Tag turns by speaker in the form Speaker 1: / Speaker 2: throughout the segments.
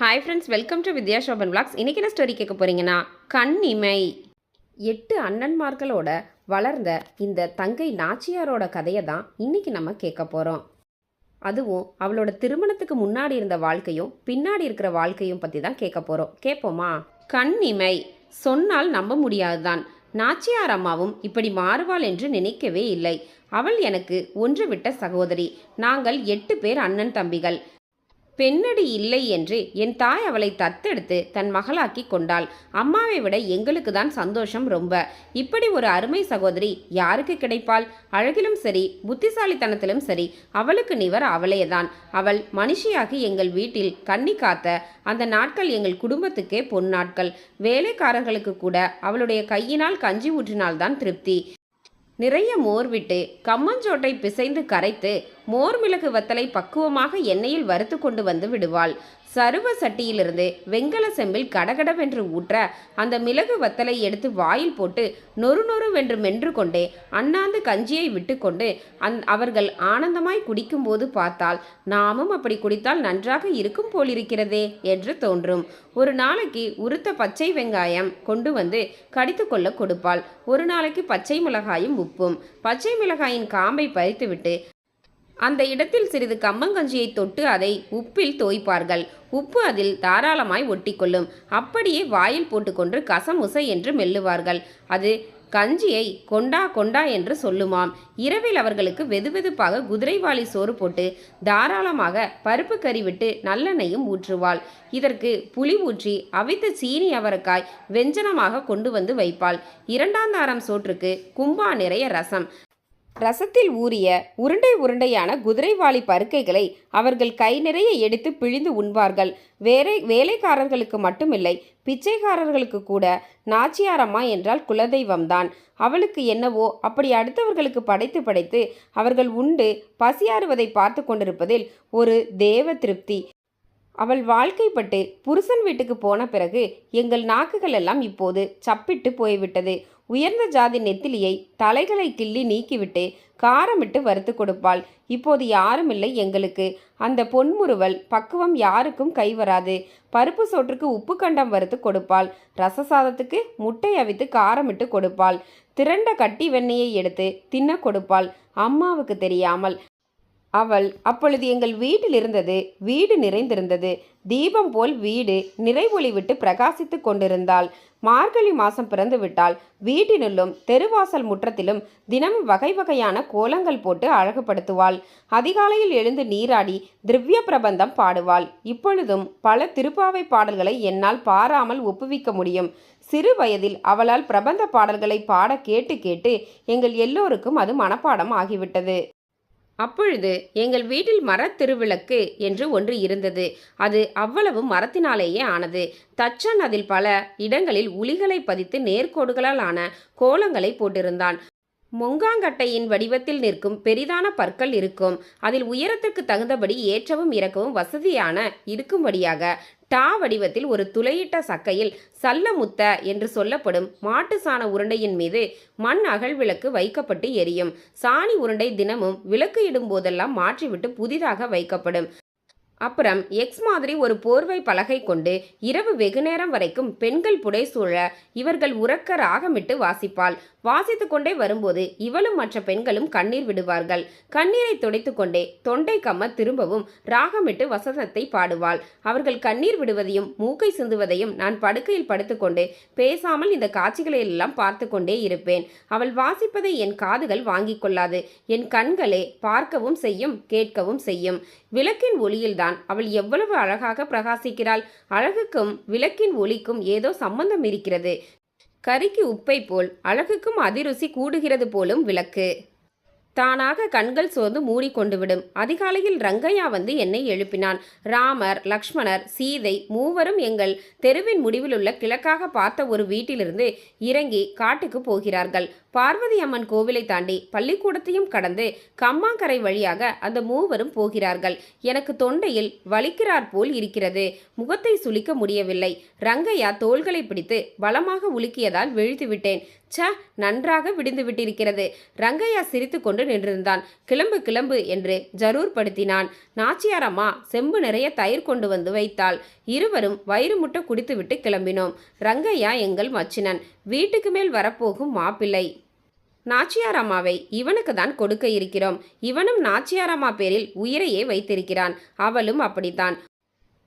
Speaker 1: Hi friends welcome to Vidya Shoban blogs இன்றைக்கி என்ன story கேட்க போகிறீங்கன்னா கண்ணிமை. எட்டு அண்ணன்மார்களோட வளர்ந்த இந்த தங்கை நாச்சியாரோட கதையை தான் இன்றைக்கி நம்ம கேட்க போகிறோம் அதுவும் அவளோட திருமணத்துக்கு முன்னாடி இருந்த வாழ்க்கையும் பின்னாடி இருக்கிற வாழ்க்கையும் பற்றி தான் கேட்க போகிறோம் கேட்போமா? கண்ணிமை. சொன்னால் நம்ப முடியாதுதான். நாச்சியார் அம்மாவும் இப்படி மாறுவாள் என்று நினைக்கவே இல்லை. அவள் எனக்கு ஒன்று விட்ட சகோதரி. நாங்கள் எட்டு பேர் அண்ணன் தம்பிகள். பெண்ணடி இல்லை என்று என் தாய் அவளை தத்தெடுத்து தன் மகளாக்கி கொண்டாள். அம்மாவை விட எங்களுக்கு தான் சந்தோஷம் ரொம்ப. இப்படி ஒரு அருமை சகோதரி யாருக்கு கிடைப்பாள்? அழகிலும் சரி புத்திசாலித்தனத்திலும் சரி அவளுக்கு நிவர் அவளேதான் அவள் மனுஷியாகி எங்கள் வீட்டில் கண்ணி காத்த அந்த நாட்கள் எங்கள் குடும்பத்துக்கே பொன்னாட்கள். வேலைக்காரர்களுக்கு கூட அவளுடைய கையினால் கஞ்சி ஊற்றினால்தான் திருப்தி. நிறைய மோர் விட்டு கம்மஞ்சோட்டை பிசைந்து கரைத்து மோர் மிளகு வத்தலை பக்குவமாக எண்ணெயில் வறுத்து கொண்டு வந்து விடுவாள். சருவ சட்டியிலிருந்து வெங்கல செம்பில் கடகடவென்று ஊற்ற அந்த மிளகு வத்தலை எடுத்து வாயில் போட்டு நொறு நொறுவென்று மென்று கொண்டே அண்ணாந்து கஞ்சியை விட்டுக்கொண்டு அந் அவர்கள் ஆனந்தமாய் குடிக்கும்போது பார்த்தால் நாமும் அப்படி குடித்தால் நன்றாக இருக்கும் போலிருக்கிறதே என்று தோன்றும். ஒரு நாளைக்கு உருத்த பச்சை வெங்காயம் கொண்டு வந்து கடித்து கொள்ள கொடுப்பாள். ஒரு நாளைக்கு பச்சை மிளகாயும் உப்பும். பச்சை மிளகாயின் காம்பை பறித்துவிட்டு அந்த இடத்தில் சிறிது கம்மங்கஞ்சியை தொட்டு அதை உப்பில் தோய்ப்பார்கள். உப்பு அதில் தாராளமாய் ஒட்டிக்கொள்ளும். அப்படியே வாயில் போட்டுக்கொண்டு கசமுசை என்று மெல்லுவார்கள். அது கஞ்சியை கொண்டா கொண்டா என்று சொல்லுமாம். இரவில் அவர்களுக்கு வெதுவெதுப்பாக குதிரைவாளி சோறு போட்டு தாராளமாக பருப்பு கறி விட்டு நல்லெண்ணெயும் ஊற்றுவாள். இதற்கு புளி ஊற்றி அவித்த சீனி அவரைக்காய் வெஞ்சனமாக கொண்டு வந்து வைப்பாள். இரண்டாந்தாரம் சோற்றுக்கு கும்பா நிறைய ரசம். ரசத்தில் ஊறிய உருண்டை உருண்டையான குதிரைவாளி பருக்கைகளை அவர்கள் கை நிறைய எடுத்து பிழிந்து உண்பார்கள். வேலை வேலைக்காரர்களுக்கு மட்டுமில்லை பிச்சைக்காரர்களுக்கு கூட நாச்சியாரம்மா என்றால் குலதெய்வம்தான். அவளுக்கு என்னவோ அப்படி அடுத்தவர்களுக்கு படைத்து படைத்து அவர்கள் உண்டு பசியாறுவதை பார்த்து கொண்டிருப்பதில் ஒரு தேவ திருப்தி. அவள் வாழ்க்கைப்பட்டு புருஷன் வீட்டுக்கு போன பிறகு எங்கள் நாக்குகள் எல்லாம் இப்போது சப்பிட்டு போய்விட்டது. உயர்ந்த ஜாதி நெத்திலியை தலைகளை கிள்ளி நீக்கிவிட்டு காரமிட்டு வறுத்து கொடுப்பாள். இப்போது யாரும் இல்லை எங்களுக்கு. அந்த பொன்முறுவல் பக்குவம் யாருக்கும் கை வராது. பருப்பு சோற்றுக்கு உப்பு கண்டம் வறுத்து கொடுப்பாள். ரச சாதத்துக்கு முட்டை அவித்து காரமிட்டு கொடுப்பாள். திரண்ட கட்டி வெண்ணெயை எடுத்து தின்ன கொடுப்பாள். அம்மாவுக்கு தெரியாமல். அவள் அப்பொழுது எங்கள் வீட்டில் இருந்தது வீடு நிறைந்திருந்தது. தீபம் போல் வீடு நிறைவொளி விட்டு பிரகாசித்து கொண்டிருந்தாள். மார்கழி மாசம் பிறந்து விட்டால் வீட்டினுள்ளும் தெருவாசல் முற்றத்திலும் தினமும் வகை வகையான கோலங்கள் போட்டு அழகுபடுத்துவாள். அதிகாலையில் எழுந்து நீராடி திவ்ய பிரபந்தம் பாடுவாள். இப்பொழுதும் பல திருப்பாவை பாடல்களை என்னால் பாராமல் ஒப்புவிக்க முடியும். சிறு வயதில் அவளால் பிரபந்த பாடல்களை பாட கேட்டு கேட்டு எங்கள் எல்லோருக்கும் அது மனப்பாடம் ஆகிவிட்டது. அப்பொழுது எங்கள் வீட்டில் மரத்திருவிளக்கு என்று ஒன்று இருந்தது. அது அவ்வளவு மரத்தினாலேயே ஆனது. தச்சன் அதில் பல இடங்களில் உளிகளை பதித்து நேர்கோடுகளால் ஆன கோலங்களை போட்டிருந்தான். மொங்காங்கட்டையின் வடிவத்தில் நிற்கும் பெரிதான பற்கள் இருக்கும். அதில் உயரத்துக்கு தகுந்தபடி ஏற்றவும் இறக்கவும் வசதியான இருக்கும்படியாக டா வடிவத்தில் ஒரு துளையிட்ட சக்கையில் சல்லமுத்த என்று சொல்லப்படும் மாட்டு சாண உருண்டையின் மீது மண் அகல் விளக்கு வைக்கப்பட்டு எரியும். சாணி உருண்டை தினமும் விளக்கு இடும் போதெல்லாம் மாற்றிவிட்டு புதிதாக வைக்கப்படும். அப்புறம் எக்ஸ் மாதிரி ஒரு போர்வை பலகை கொண்டு இரவு வெகுநேரம் வரைக்கும் பெண்கள் புடை சூழ இவர்கள் உறக்க ராகமிட்டு வாசிப்பாள். வாசித்து கொண்டே வரும்போது இவளும் மற்ற பெண்களும் கண்ணீர் விடுவார்கள். கண்ணீரை துடைத்து கொண்டே தொண்டை கம்ம திரும்பவும் ராகமிட்டு வசனத்தை பாடுவாள். அவர்கள் கண்ணீர் விடுவதையும் மூக்கை சிந்துவதையும் நான் படுக்கையில் படுத்துக்கொண்டு பேசாமல் இந்த காட்சிகளை எல்லாம் பார்த்து கொண்டே இருப்பேன். அவள் வாசிப்பதை என் காதுகள் வாங்கிக் கொள்ளாது. என் கண்களே பார்க்கவும் செய்யும் கேட்கவும் செய்யும். விளக்கின் ஒளியில்தான் அவள் எவ்வளவு அழகாக பிரகாசிக்கிறாள். அழகுக்கும் விளக்கின் ஒளிக்கும் ஏதோ சம்பந்தம் இருக்கிறது. கறிக்கு உப்பை போல் அழகுக்கும் அதிருசி கூடுகிறது போலும் விளக்கு. தானாக கண்கள் சோர்ந்து மூடிக்கொண்டு விடும் அதிகாலையில் ரங்கையா வந்து என்னை எழுப்பினான். ராமர் லக்ஷ்மணர் சீதை மூவரும் எங்கள் தெருவின் முடிவில் உள்ள கிழக்காக பார்த்த ஒரு வீட்டிலிருந்து இறங்கி காட்டுக்கு போகிறார்கள். பார்வதி அம்மன் கோவிலை தாண்டி பள்ளிக்கூடத்தையும் கடந்து கம்மாங்கரை வழியாக அந்த மூவரும் போகிறார்கள். எனக்கு தொண்டையில் வலிக்கிறார் போல் இருக்கிறது. முகத்தை சுளிக்க முடியவில்லை. ரங்கையா தோள்களை பிடித்து பலமாக உலுக்கியதால் விழித்துவிட்டேன் விட்டேன் ச்ச நன்றாக விடிந்து விட்டிருக்கிறது. ரங்கையா சிரித்து கொண்டு நின்றிருந்தான். கிளம்பு கிளம்பு என்று ஜரூர் படுத்தினான் நாச்சியாரம்மா செம்பு நிறைய தயிர் கொண்டு வந்து வைத்தாள். இருவரும் வயிறு முட்டை குடித்துவிட்டு கிளம்பினோம். ரங்கையா எங்கள் மச்சினன். வீட்டுக்கு மேல் வரப்போகும் மாப்பிள்ளை. நாச்சியாரம்மாவை இவனுக்கு தான் கொடுக்க இருக்கிறோம். இவனும் நாச்சியாரம்மா பேரில் உயிரையே வைத்திருக்கிறான். அவளும் அப்படித்தான்.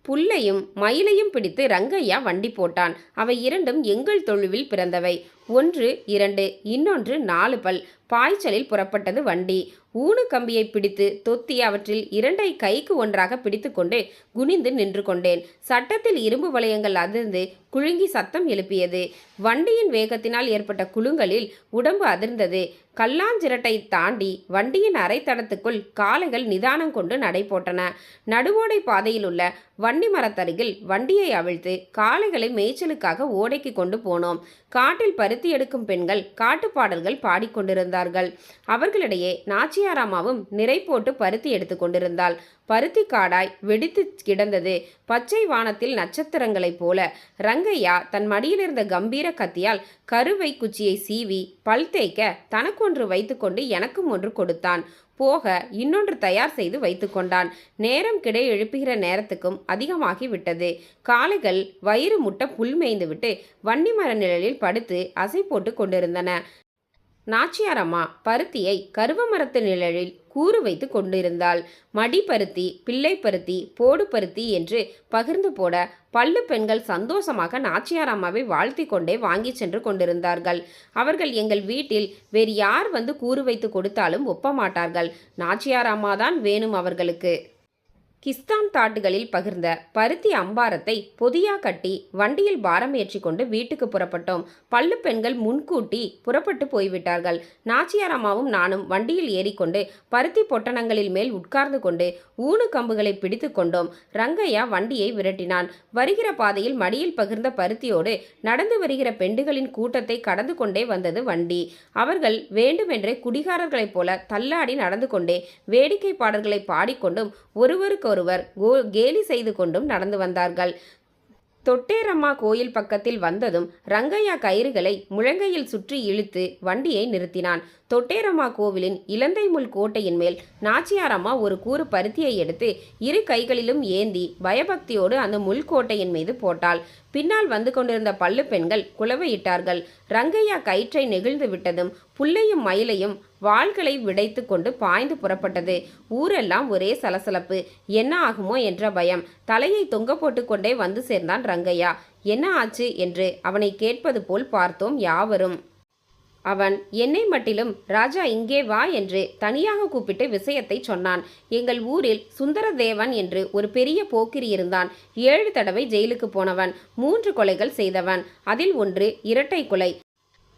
Speaker 1: புல்லையும் மயிலையும் பிடித்து ரங்கையா வண்டி போட்டான். அவை இரண்டும் எங்கள் தொழுவில் பிறந்தவை. ஒன்று இரண்டு இன்னொன்று நாலு பல். பாய்ச்சலில் புறப்பட்டது வண்டி. ஊனு கம்பியை பிடித்து தொத்தி அவற்றில் இரண்டை கைக்கு ஒன்றாக பிடித்துக்கொண்டு குனிந்து நின்று கொண்டேன். சட்டத்தில் இரும்பு வளையங்கள் அதிர்ந்து குழுங்கி சத்தம் எழுப்பியது. வண்டியின் வேகத்தினால் ஏற்பட்ட குழுங்களில் உடம்பு அதிர்ந்தது. கல்லாஞ்சிரட்டை தாண்டி வண்டியின் அரைத்தடத்துக்குள் காளைகள் நிதானம் கொண்டு நடை போட்டன. நடுவோடை பாதையில் உள்ள வண்டி மரத்தருகில் வண்டியை அவிழ்த்து காளைகளை மேய்ச்சலுக்காக ஓடைக்கு கொண்டு போனோம். காட்டில் பருத்தி எடுக்கும் பெண்கள் காட்டுப்பாடல்கள் பாடிக்கொண்டிருந்தார்கள் அவர்களிடையே நாச்சியாராமாவும் நிறை போட்டு பருத்தி எடுத்து கொண்டிருந்தாள். பருத்தி காடாய் வெடித்து கிடந்தது. பச்சை வானத்தில் நட்சத்திரங்களைப் போல ரங்கையா தன் மடியிலிருந்த கம்பீர கத்தியால் கருவை குச்சியை சீவி பல் தேய்க்க தனக்கொன்று வைத்துக்கொண்டு எனக்கும் ஒன்று கொடுத்தான். போக இன்னொன்று தயார் செய்து வைத்துக்கொண்டான் நேரம் கிடை எழுப்புகிற நேரத்துக்கும் அதிகமாகி விட்டது. காளைகள் வயிறு முட்ட புல் மேய்ந்துவிட்டு வன்னி மர நிழலில் படுத்து அசை போட்டு கொண்டிருந்தன. நாச்சியாரம்மா பருத்தியை கருவ மரத்து நிழலில் கூறு வைத்து கொண்டிருந்தாள். மடி பருத்தி பிள்ளை பருத்தி போடு பருத்தி என்று பகிர்ந்து போட பல்லு பெண்கள் சந்தோஷமாக நாச்சியாரம்மாவை வாழ்த்தி கொண்டே வாங்கி சென்று கொண்டிருந்தார்கள். அவர்கள் எங்கள் வீட்டில் வேறு யார் வந்து கூறு வைத்து கொடுத்தாலும் ஒப்ப மாட்டார்கள் நாச்சியாரம்மா தான் வேணும் அவர்களுக்கு. கிஸ்தான் தாட்டுகளில் பகிர்ந்த பருத்தி அம்பாரத்தை பொதியா கட்டி வண்டியில் பாரம் ஏற்றி கொண்டு வீட்டுக்கு புறப்பட்டோம். பல்லு பெண்கள் முன்கூட்டி புறப்பட்டு போய்விட்டார்கள். நாச்சியாரம்மாவும் நானும் வண்டியில் ஏறிக்கொண்டு பருத்தி பொட்டணங்களில் மேல் உட்கார்ந்து கொண்டு ஊனு கம்புகளை பிடித்து கொண்டோம். ரங்கையா வண்டியை விரட்டினான். வருகிற பாதையில் மடியில் பகிர்ந்த பருத்தியோடு நடந்து வருகிற பெண்டுகளின் கூட்டத்தை கடந்து கொண்டே வந்தது வண்டி. அவர்கள் வேண்டுமென்றே குடிகாரர்களைப் போல தள்ளாடி நடந்து கொண்டே வேடிக்கை பாடல்களை பாடிக்கொண்டும் ஒருவருக்கு ஒருவர் கோ கேலி செய்து கொண்டும் நடந்து வந்தார்கள். தொட்டேரம்மா கோயில் பக்கத்தில் வந்ததும் ரங்கையா கயிறுகளை முழங்கையில் சுற்றி இழுத்து வண்டியை நிறுத்தினான். தொட்டேரம்மா கோவிலின் இலந்தை முள் கோட்டையின் மேல் நாச்சியாரம்மா ஒரு கூறு பருத்தியை எடுத்து இரு கைகளிலும் ஏந்தி பயபக்தியோடு அந்த முள்கோட்டையின் மீது போட்டாள். பின்னால் வந்து கொண்டிருந்த பல்லு பெண்கள் குலவையிட்டார்கள் ரங்கையா கயிற்றை நெகிழ்ந்து விட்டதும் புல்லையும் மயிலையும் வாள்களை விடைத்து கொண்டு பாய்ந்து புறப்பட்டது. ஊரெல்லாம் ஒரே சலசலப்பு. என்ன ஆகுமோ என்ற பயம். தலையை தொங்க போட்டுக்கொண்டே வந்து சேர்ந்தான் ரங்கையா. என்ன ஆச்சு என்று அவனை கேட்பது போல் பார்த்தோம் யாவரும். அவன் என்னை மட்டிலும் ராஜா இங்கே வா என்று தனியாக கூப்பிட்டு விஷயத்தை சொன்னான். எங்கள் ஊரில் சுந்தரதேவன் என்று ஒரு பெரிய போக்கிரி இருந்தான். ஏழு தடவை ஜெயிலுக்கு போனவன் மூன்று கொலைகள் செய்தவன். அதில் ஒன்று இரட்டை கொலை.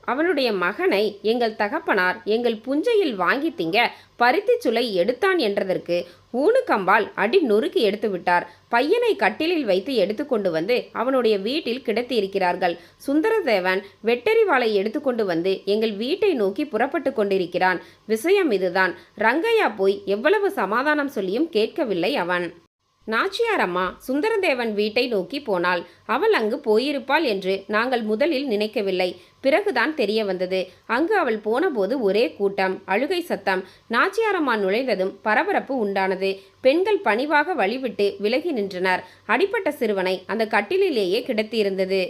Speaker 1: அவனுடைய மகனை எங்கள் தகப்பனார் எங்கள் புஞ்சையில் வாங்கி திங்க பருத்திச் சுளை எடுத்தான் என்றதற்கு ஊனுக்கம்பால் அடி நொறுக்கி எடுத்து விட்டார். பையனை கட்டிலில் வைத்து எடுத்துக்கொண்டு வந்து அவனுடைய வீட்டில் கிடத்தியிருக்கிறார்கள். சுந்தரதேவன் வெட்டரிவாளை எடுத்துக்கொண்டு வந்து எங்கள் வீட்டை நோக்கி புறப்பட்டு கொண்டிருக்கிறான். விஷயம் இதுதான். ரங்கையா போய் எவ்வளவு சமாதானம் சொல்லியும் கேட்கவில்லை அவன். நாச்சியாரம்மா சுந்தரதேவன் வீட்டை நோக்கி போனாள். அவள் அங்கு போயிருப்பாள் என்று நாங்கள் முதலில் நினைக்கவில்லை. பிறகுதான் தெரிய வந்தது. அங்கு அவள் போனபோது ஒரே கூட்டம் அழுகை சத்தம். நாச்சியாரம்மா நுழைந்ததும் பரபரப்பு உண்டானது. பெண்கள் பணிவாக வழிவிட்டு விலகி நின்றனர். அடிப்பட்ட சிறுவனை அந்த கட்டிலிலேயே கிடத்தியிருந்தது.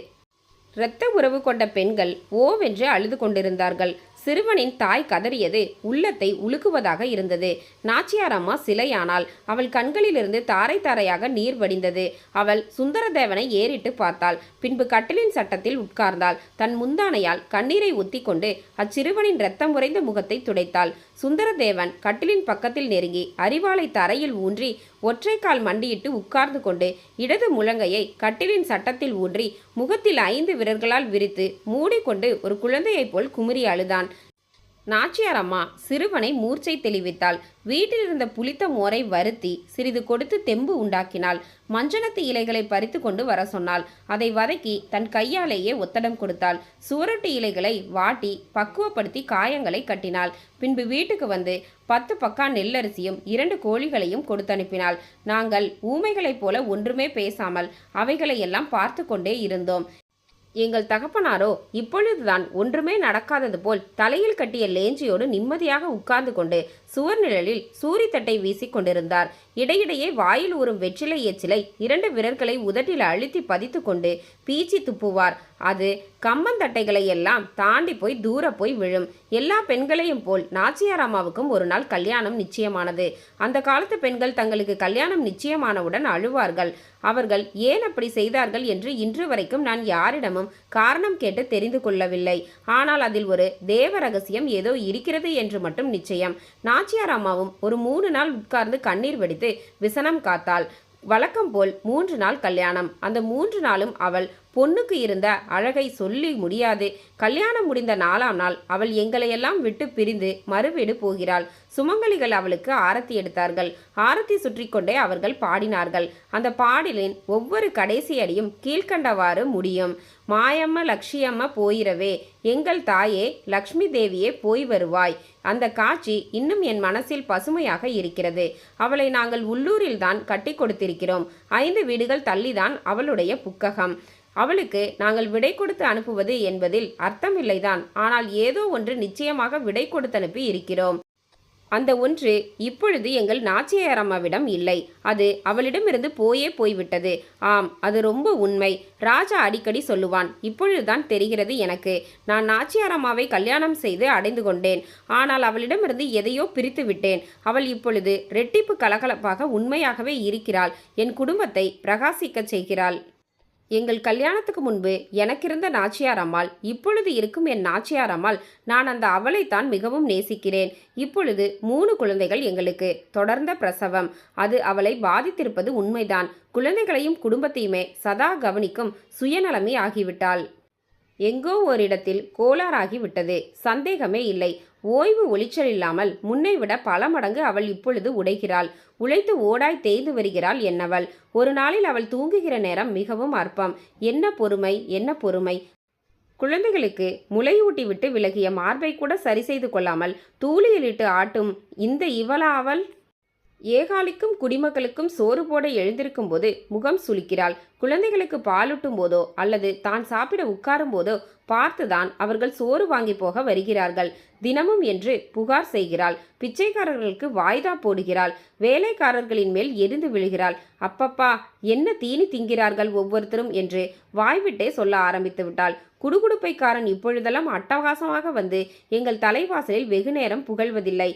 Speaker 1: இரத்த உறவு கொண்ட பெண்கள் ஓவென்று அழுது கொண்டிருந்தார்கள். சிறுவனின் தாய் கதறியது. உள்ளத்தை உலுக்குவதாக இருந்தது. நாச்சியார் அம்மா சிலையானால் அவள் கண்களிலிருந்து தாரை தாரையாக நீர் வடிந்தது. அவள் சுந்தரதேவனை ஏறிட்டு பார்த்தாள். பின்பு கட்டிலின் சட்டத்தில் உட்கார்ந்தாள். தன் முந்தானையால் கண்ணீரை ஒத்திக்கொண்டு அச்சிறுவனின் இரத்தம் உறைந்த முகத்தை துடைத்தாள். சுந்தரதேவன் கட்டிலின் பக்கத்தில் நெருங்கி அறிவாளை தரையில் ஊன்றி ஒற்றைக்கால் மண்டியிட்டு உட்கார்ந்து கொண்டு இடது முழங்கையை கட்டிலின் சட்டத்தில் ஊன்றி முகத்தில் ஐந்து விரல்களால் விரித்து மூடிக்கொண்டு ஒரு குழந்தையைப் போல் குமுறி அழுதான். நாச்சியார் அம்மா சிறுவனை மூர்ச்சை தெளிவித்தாள். வீட்டில் இருந்த புளித்த மோரை வருத்தி சிறிது கொடுத்து தெம்பு உண்டாக்கினாள். மஞ்சனத்து இலைகளை பறித்து கொண்டு வர சொன்னாள். அதை வதக்கி தன் கையாலேயே ஒத்தடம் கொடுத்தாள். சுவரொட்டி இலைகளை வாட்டி பக்குவப்படுத்தி காயங்களை கட்டினாள். பின்பு வீட்டுக்கு வந்து பத்து பக்கா நெல்லரிசியும் இரண்டு கோழிகளையும் கொடுத்தனுப்பினாள். நாங்கள் ஊமைகளைப் போல ஒன்றுமே பேசாமல் அவைகளை எல்லாம் பார்த்து கொண்டே இருந்தோம். எங்கள் தகப்பனாரோ இப்பொழுதுதான் ஒன்றுமே நடக்காதது போல் தலையில் கட்டிய லேஞ்சியோடு நிம்மதியாக உட்கார்ந்து கொண்டு சுவர்நிழலில் சூரி சூரித்தட்டை வீசிக் கொண்டிருந்தார். இடையிடையே வாயில் ஊறும் வெற்றிலை எச்சிலை இரண்டு விரல்களை உதட்டில் அழுத்தி பதித்து கொண்டு பீச்சி துப்புவார். அது கம்மந்தட்டைகளை எல்லாம் தாண்டி போய் தூர போய் விழும். எல்லா பெண்களையும் போல் நாச்சியாராமாவுக்கும் ஒரு நாள் கல்யாணம் நிச்சயமானது. அந்த காலத்து பெண்கள் தங்களுக்கு கல்யாணம் நிச்சயமானவுடன் அழுவார்கள். அவர்கள் ஏன் அப்படி செய்தார்கள் என்று இன்று வரைக்கும் நான் யாரிடமும் காரணம் கேட்டு தெரிந்து கொள்ளவில்லை. ஆனால் அதில் ஒரு தேவ ரகசியம் ஏதோ இருக்கிறது என்று மட்டும் நிச்சயம். நாச்சியார் அம்மாவும் ஒரு மூணு நாள் உட்கார்ந்து கண்ணீர் வெடித்து விசனம் காத்தாள். வழக்கம் போல் மூன்று நாள் கல்யாணம். அந்த மூன்று நாளும் அவள் பொண்ணுக்கு இருந்த அழகை சொல்லி முடியாது. கல்யாணம் முடிந்த நாலாம் நாள் அவள் எங்களையெல்லாம் விட்டு பிரிந்து மறுவீடு போகிறாள். சுமங்கலிகள் அவளுக்கு ஆரத்தி எடுத்தார்கள். ஆரத்தி சுற்றி கொண்டே அவர்கள் பாடினார்கள். அந்த பாடலின் ஒவ்வொரு கடைசி அடியும் கீழ்க்கண்டவாறு முடியும். மாயம்ம லக்ஷியம்ம போயிரவே. எங்கள் தாயே லக்ஷ்மி தேவியே போய் வருவாய். அந்த காட்சி இன்னும் என் மனசில் பசுமையாக இருக்கிறது. அவளை நாங்கள் உள்ளூரில்தான் கட்டி கொடுத்திருக்கிறோம். ஐந்து வீடுகள் தள்ளிதான் அவளுடைய புக்ககம். அவளுக்கு நாங்கள் விடை கொடுத்து அனுப்புவது என்பதில் அர்த்தமில்லைதான். ஆனால் ஏதோ ஒன்று நிச்சயமாக விடை கொடுத்து அனுப்பி இருக்கிறோம். அந்த ஒன்று இப்பொழுது எங்கள் நாச்சியார் அம்மாவிடம் இல்லை. அது அவளிடமிருந்து போயே போய்விட்டது. ஆம் அது ரொம்ப உண்மை. ராஜா அடிக்கடி சொல்லுவான் இப்பொழுதுதான் தெரிகிறது எனக்கு. நான் நாச்சியார் அம்மாவை கல்யாணம் செய்து அடைந்து கொண்டேன். ஆனால் அவளிடமிருந்து எதையோ பிரித்து விட்டேன். அவள் இப்பொழுது ரெட்டிப்பு கலகலப்பாக உண்மையாகவே இருக்கிறாள். என் குடும்பத்தை பிரகாசிக்கச் செய்கிறாள். எங்கள் கல்யாணத்துக்கு முன்பு எனக்கிருந்த நாச்சியார் அம்மாள் இப்பொழுது இருக்கும் என் நாச்சியார் அம்மாள். நான் அந்த அவளைத்தான் மிகவும் நேசிக்கிறேன். இப்பொழுது மூணு குழந்தைகள் எங்களுக்கு. தொடர்ந்த பிரசவம். அது அவளை பாதித்திருப்பது உண்மைதான். குழந்தைகளையும் குடும்பத்தையுமே சதா கவனிக்கும் சுயநலமே ஆகிவிட்டாள். எங்கோ ஓரிடத்தில் கோளாறாகி விட்டது. சந்தேகமே இல்லை. ஓய்வு ஒளிச்சல் இல்லாமல் முன்னை விட பல மடங்கு அவள் இப்பொழுது உடைகிறாள். உழைத்து ஓடாய் தேய்ந்து வருகிறாள் என்னவள்? ஒரு நாளில் அவள் தூங்குகிற நேரம் மிகவும் அற்பம். என்ன பொறுமை என்ன பொறுமை? குழந்தைகளுக்கு முளையூட்டி விட்டு விலகிய மார்பை கூட சரி செய்து கொள்ளாமல் தூளியிலிட்டு ஆட்டும் இந்த இவளா அவள் ஏகாலிக்கும் குடிமக்களுக்கும் சோறு போட எழுந்திருக்கும் போது முகம் சுளிக்கிறாள். குழந்தைகளுக்கு பாலூட்டும் போதோ அல்லது தான் சாப்பிட உட்காரும் போதோ பார்த்துதான் அவர்கள் சோறு வாங்கி போக வருகிறார்கள். தினமும் என்று புகார் செய்கிறாள். பிச்சைக்காரர்களுக்கு வாய்தா போடுகிறாள். வேலைக்காரர்களின் மேல் எரிந்து விழுகிறாள். அப்பப்பா என்ன தீனி திங்கிறார்கள் ஒவ்வொருத்தரும் என்று வாய்விட்டே சொல்ல ஆரம்பித்து விட்டாள். குடுகுடுப்பைக்காரன் இப்பொழுதெல்லாம் அட்டகாசமாக வந்து எங்கள் தலைவாசலில் வெகுநேரம் புகழ்வதில்லை.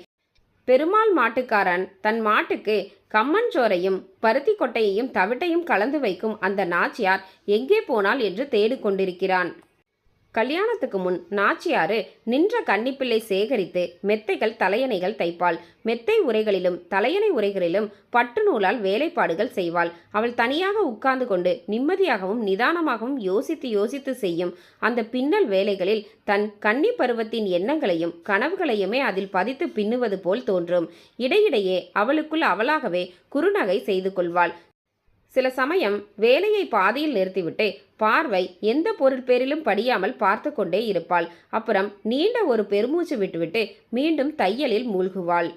Speaker 1: பெருமாள் மாட்டுக்காரன் தன் மாட்டுக்கு கம்மஞ்சோரையும் பருத்தி கொட்டையையும் தவிட்டையும் கலந்து வைக்கும் அந்த நாச்சியார் எங்கே போனாள் என்று தேடிக்கொண்டிருக்கிறான். கல்யாணத்துக்கு முன் நாச்சியாறு நின்ற கன்னிப்பிள்ளை சேகரித்து மெத்தைகள் தலையணைகள் தைப்பாள். மெத்தை உரைகளிலும் தலையணை உரைகளிலும் பட்டு நூலால் வேலைப்பாடுகள் செய்வாள். அவள் தனியாக உட்கார்ந்து கொண்டு நிம்மதியாகவும் நிதானமாகவும் யோசித்து யோசித்து செய்யும் அந்த பின்னல் வேலைகளில் தன் கன்னி பருவத்தின் எண்ணங்களையும் கனவுகளையுமே அதில் பதித்து பின்னுவது போல் தோன்றும். இடையிடையே அவளுக்குள் அவளாகவே குறுநகை செய்து கொள்வாள். சில சமயம் வேலையை பாதியில் நிறுத்திவிட்டு பார்வை எந்த பொருள் பேரிலும் படியாமல் பார்த்து கொண்டே இருப்பாள். அப்புறம் நீண்ட ஒரு பெருமூச்சு விட்டுவிட்டு மீண்டும் தையலில் மூழ்குவாள்.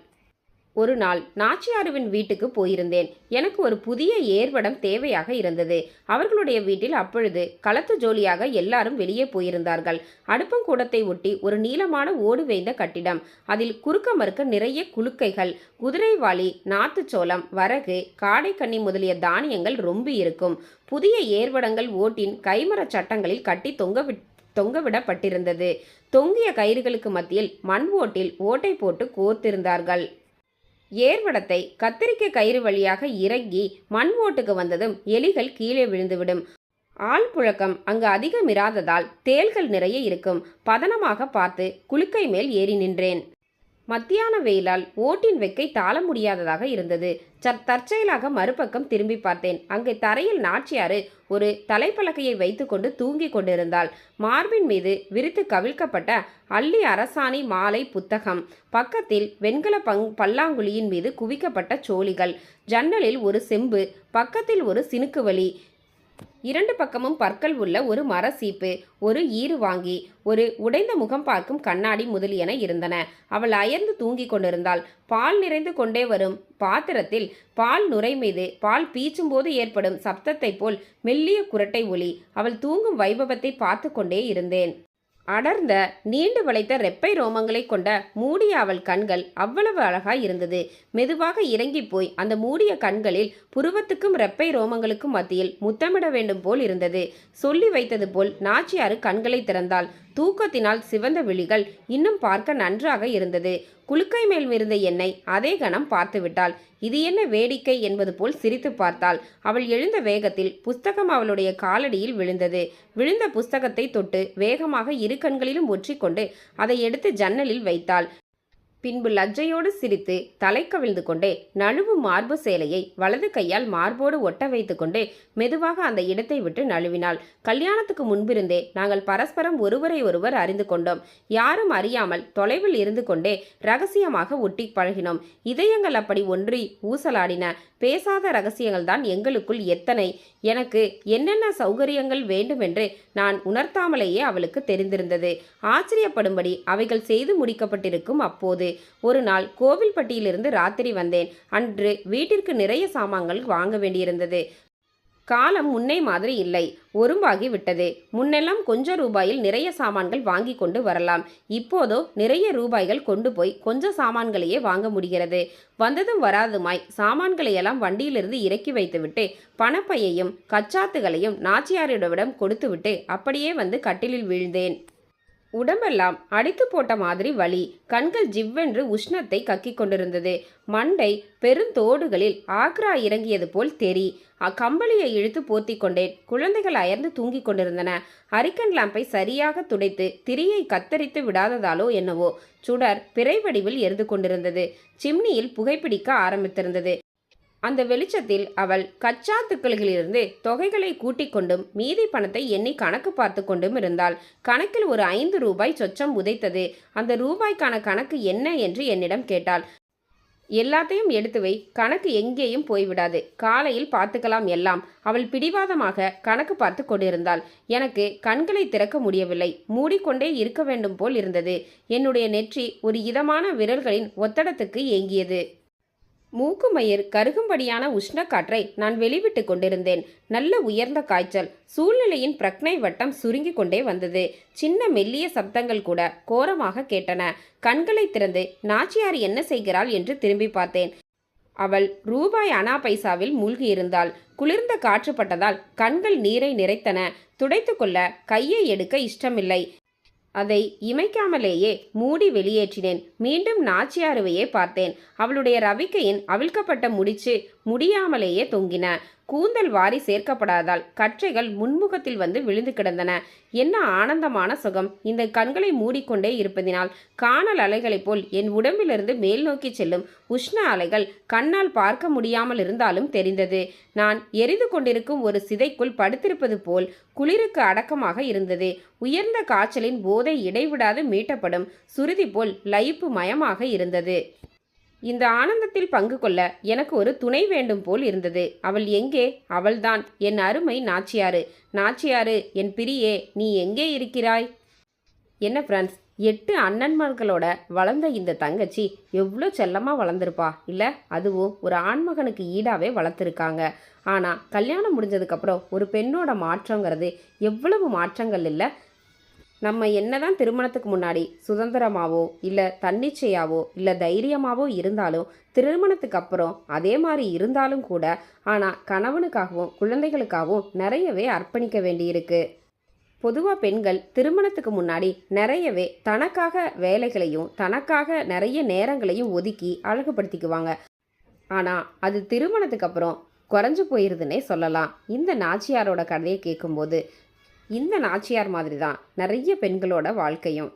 Speaker 1: ஒரு நாள் நாச்சியாருவின் வீட்டுக்கு போயிருந்தேன். எனக்கு ஒரு புதிய ஏர்வடம் தேவையாக இருந்தது. அவர்களுடைய வீட்டில் அப்பொழுது களத்து ஜோலியாக எல்லாரும் வெளியே போயிருந்தார்கள். அடுப்பங்கூடத்தை ஒட்டி ஒரு நீளமான ஓடு வேய்ந்த கட்டிடம். அதில் குறுக்க மறுக்க நிறைய குலுக்கைகள் குதிரைவாளி நாத்துச்சோளம் வரகு காடைக்கன்னி முதலிய தானியங்கள் ரொம்ப இருக்கும். புதிய ஏர்வடங்கள் ஓட்டின் கைமரச் சட்டங்களில் கட்டி தொங்க தொங்கவிடப்பட்டிருந்தது தொங்கிய கயிறுகளுக்கு மத்தியில் மண் ஓட்டில் ஓட்டை போட்டு கோர்த்திருந்தார்கள். ஏர்வடத்தை கத்திரிக்கை கயிறு வழியாக இறங்கி மண் ஓட்டுக்கு வந்ததும் எலிகள் கீழே விழுந்துவிடும். ஆள் புழக்கம் அங்கு அதிகம் இராததால் தேள்கள் நிறைய இருக்கும். பதனமாக பார்த்து குலுக்கை மேல் ஏறி நின்றேன். மத்தியான வெயிலால் ஓட்டின் வெக்கை தாள முடியாததாக இருந்தது. சற் தற்செயலாக மறுபக்கம் திரும்பி பார்த்தேன். அங்கே தரையில் நாச்சியாறு ஒரு தலைப்பலகையை வைத்துக்கொண்டு தூங்கிக் கொண்டிருந்தாள். மார்பின் மீது விரித்து கவிழ்க்கப்பட்ட அள்ளி அரசாணி மாலை புத்தகம் பக்கத்தில் வெண்கல பங் பல்லாங்குழியின் மீது குவிக்கப்பட்ட சோழிகள் ஜன்னலில் ஒரு செம்பு பக்கத்தில் ஒரு சினுக்குவலி இரண்டு பக்கமும் பற்கள் உள்ள ஒரு மர சீப்பு ஒரு ஈறு வாங்கி ஒரு உடைந்த முகம் பார்க்கும் கண்ணாடி முதலியன இருந்தன. அவள் அயர்ந்து தூங்கிக் கொண்டிருந்தாள். பால் நிறைந்து கொண்டே வரும் பாத்திரத்தில் பால் நுரை மீது பால் பீச்சும்போது ஏற்படும் சப்தத்தைப் போல் மெல்லிய குரட்டை ஒலி அவள் தூங்கும் வைபவத்தை பார்த்து கொண்டே இருந்தேன். அடர்ந்த நீண்டு வளைத்த ரெப்பை ரோமங்களை கொண்ட மூடிய அவள் கண்கள் அவ்வளவு அழகாய் இருந்தது. மெதுவாக இறங்கி போய் அந்த மூடிய கண்களில் புருவத்துக்கும் ரெப்பை ரோமங்களுக்கும் மத்தியில் முத்தமிட வேண்டும் போல் இருந்தது. சொல்லி வைத்தது போல் நாச்சியாறு கண்களை திறந்தாள். தூக்கத்தினால் சிவந்த விழிகள் இன்னும் பார்க்க நன்றாக இருந்தது. குலுக்கை மேல் இருந்த என்னை அதே கணம் பார்த்துவிட்டாள். இது என்ன வேடிக்கை என்பது போல் சிரித்து பார்த்தாள். அவள் எழுந்த வேகத்தில் புஸ்தகம் அவளுடைய காலடியில் விழுந்தது. விழுந்த புஸ்தகத்தை தொட்டு வேகமாக இரு கண்களிலும் ஒற்றிக்கொண்டு அதை எடுத்து ஜன்னலில் வைத்தாள். பின்பு லஜ்ஜையோடு சிரித்து தலை கவிழ்ந்து கொண்டே நழுவு மார்பு சேலையை வலது கையால் மார்போடு ஒட்ட வைத்துக்கொண்டு மெதுவாக அந்த இடத்தை விட்டு நழுவினாள். கல்யாணத்துக்கு முன்பிருந்தே நாங்கள் பரஸ்பரம் ஒருவரை ஒருவர் அறிந்து கொண்டோம். யாரும் அறியாமல் தொலைவில் இருந்து கொண்டே ரகசியமாக ஒட்டி பழகினோம். இதயங்கள் அப்படி ஒன்றி ஊசலாடின. பேசாத ரகசியங்கள் தான் எங்களுக்குள் எத்தனை? எனக்கு என்னென்ன சௌகரியங்கள் வேண்டுமென்று நான் உணர்த்தாமலேயே அவளுக்கு தெரிந்திருந்தது. ஆச்சரியப்படும்படி அவைகள் செய்து முடிக்கப்பட்டிருக்கும் அப்போது ஒரு நாள் கோவில்பட்டியிலிருந்து ராத்திரி வந்தேன். அன்று வீட்டிற்கு நிறைய சாமான்கள் வாங்க வேண்டியிருந்தது. காலம் முன்னே மாதிரி இல்லை. ஒரும்பாகி விட்டது. முன்னெல்லாம் கொஞ்ச ரூபாயில் நிறைய சாமான்கள் வாங்கி கொண்டு வரலாம். இப்போதோ நிறைய ரூபாய்கள் கொண்டு போய் கொஞ்ச சாமான்களையே வாங்க முடிகிறது. வந்ததும் வராதுமாய் சாமான்களையெல்லாம் வண்டியிலிருந்து இறக்கி வைத்துவிட்டு பணப்பையையும் கச்சாத்துகளையும் நாச்சியாரிடவிடம் கொடுத்துவிட்டு அப்படியே வந்து கட்டிலில் வீழ்ந்தேன். உடம்பெல்லாம் அடித்து போட்ட மாதிரி வலி. கண்கள் ஜிவ்வென்று உஷ்ணத்தை கக்கிக் கொண்டிருந்தது. மண்டை பெருந்தோடுகளில் ஆக்ரா இறங்கியது போல் தெரி. அக்கம்பளியை இழுத்து போத்தி கொண்டேன். குழந்தைகள் அயர்ந்து தூங்கிக் கொண்டிருந்தன. ஹரிக்கன் லாம்பை சரியாக துடைத்து திரியை கத்தரித்து விடாததாலோ என்னவோ. சுடர் பிறை வடிவில் எரிந்து கொண்டிருந்தது. சிம்னியில் புகைப்பிடிக்க ஆரம்பித்திருந்தது. அந்த வெளிச்சத்தில் அவள் கச்சாத்துக்களிலிருந்து தொகைகளை கூட்டிக் கொண்டும் மீதி பணத்தை எண்ணி கணக்கு பார்த்து கொண்டும் இருந்தாள். கணக்கில் ஒரு ஐந்து ரூபாய் சொச்சம் உதைத்தது. அந்த ரூபாய்க்கான கணக்கு என்ன என்று என்னிடம் கேட்டாள். எல்லாத்தையும் எடுத்து வை. கணக்கு எங்கேயும் போய்விடாது. காலையில் பார்த்துக்கலாம் எல்லாம். அவள் பிடிவாதமாக கணக்கு பார்த்து கொண்டிருந்தாள். எனக்கு கண்களை திறக்க முடியவில்லை. மூடிக்கொண்டே இருக்க வேண்டும் போல் இருந்தது. என்னுடைய நெற்றி ஒரு இதமான விரல்களின் ஒத்தடத்துக்கு ஏங்கியது. மூக்குமயிர் கருகும்படியான உஷ்ண காற்றை நான் வெளிவிட்டு கொண்டிருந்தேன். நல்ல உயர்ந்த காய்ச்சல் சூழ்நிலையின் பிரக்னை வட்டம் சுருங்கி கொண்டே வந்தது. சின்ன மெல்லிய சப்தங்கள் கூட கோரமாக கேட்டன. கண்களை திறந்து நாச்சியார் என்ன செய்கிறாள்? என்று திரும்பி பார்த்தேன். அவள் ரூபாய் அனா பைசாவில் மூழ்கியிருந்தாள் குளிர்ந்த காற்றுப்பட்டதால் கண்கள் நீரை நிறைத்தன. துடைத்து கொள்ள கையை எடுக்க இஷ்டமில்லை. அதை இமைக்காமலேயே மூடி வெளியேற்றினேன். மீண்டும் நாச்சியாருவையே பார்த்தேன். அவளுடைய ரவிக்கையின் அவிழ்க்கப்பட்ட முடிச்சு முடியாமலேயே தொங்கின. கூந்தல் வாரி சேர்க்கப்படாதால் கற்றைகள் முன்முகத்தில் வந்து விழுந்து கிடந்தன. என்ன ஆனந்தமான சுகம். இந்த கண்களை மூடிக்கொண்டே இருப்பதினால் காணல் அலைகளைப் போல் என் உடம்பிலிருந்து மேல் நோக்கி செல்லும் உஷ்ண அலைகள் கண்ணால் பார்க்க முடியாமல் இருந்தாலும் தெரிந்தது. நான் எரிந்து கொண்டிருக்கும் ஒரு சிதைக்குள் படுத்திருப்பது போல் குளிருக்கு அடக்கமாக இருந்தது. உயர்ந்த காய்ச்சலின் போதை இடைவிடாது மீட்டப்படும் சுருதி போல் லயிப்பு மயமாக இருந்தது. இந்த ஆனந்தத்தில் பங்கு கொள்ள எனக்கு ஒரு துணை வேண்டும் போல் இருந்தது. அவள் எங்கே? அவள்தான். என் அருமை நாச்சியாறு நாச்சியாறு என் பிரியே நீ எங்கே இருக்கிறாய்? என்ன ஃப்ரெண்ட்ஸ் எட்டு அண்ணன்மார்களோட வளர்ந்த இந்த தங்கச்சி எவ்வளோ செல்லமாக வளர்ந்துருப்பா? இல்லை அதுவும் ஒரு ஆண்மகனுக்கு ஈடாவே வளர்த்துருக்காங்க. ஆனால் கல்யாணம் முடிஞ்சதுக்கப்புறம் ஒரு பெண்ணோட மாற்றங்கிறது எவ்வளவு மாற்றங்கள் இல்லை? நம்ம என்னதான் திருமணத்துக்கு முன்னாடி சுதந்திரமாவோ இல்லை தன்னிச்சையாவோ இல்லை தைரியமாவோ இருந்தாலும் திருமணத்துக்கு அப்புறம் அதே மாதிரி இருந்தாலும் கூட ஆனால் கணவனுக்காகவும் குழந்தைகளுக்காகவும் நிறையவே அர்ப்பணிக்க வேண்டியிருக்கு. பொதுவாக பெண்கள் திருமணத்துக்கு முன்னாடி நிறையவே தனக்காக வேலைகளையும் தனக்காக நிறைய நேரங்களையும் ஒதுக்கி அழகுபடுத்திக்குவாங்க. ஆனால் அது திருமணத்துக்கு அப்புறம் குறைஞ்சு போயிருதுன்னே சொல்லலாம். இந்த நாச்சியாரோட கதையை கேட்கும்போது இந்த நாச்சியார் மாதிரி தான் நிறைய பெண்களோட வாழ்க்கையும்.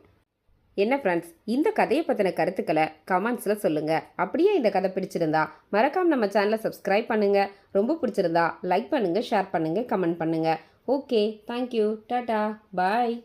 Speaker 1: என்ன ஃப்ரெண்ட்ஸ் இந்த கதையை பற்றின கருத்துக்களை கமெண்ட்ஸில் சொல்லுங்கள் அப்படியே இந்த கதை பிடிச்சிருந்தா மறக்காமல் நம்ம சேனலை சப்ஸ்கிரைப் பண்ணுங்கள் ரொம்ப பிடிச்சிருந்தா லைக் பண்ணுங்கள் ஷேர் பண்ணுங்கள் கமெண்ட் பண்ணுங்கள் ஓகே தேங்க்யூ டாட்டா பாய்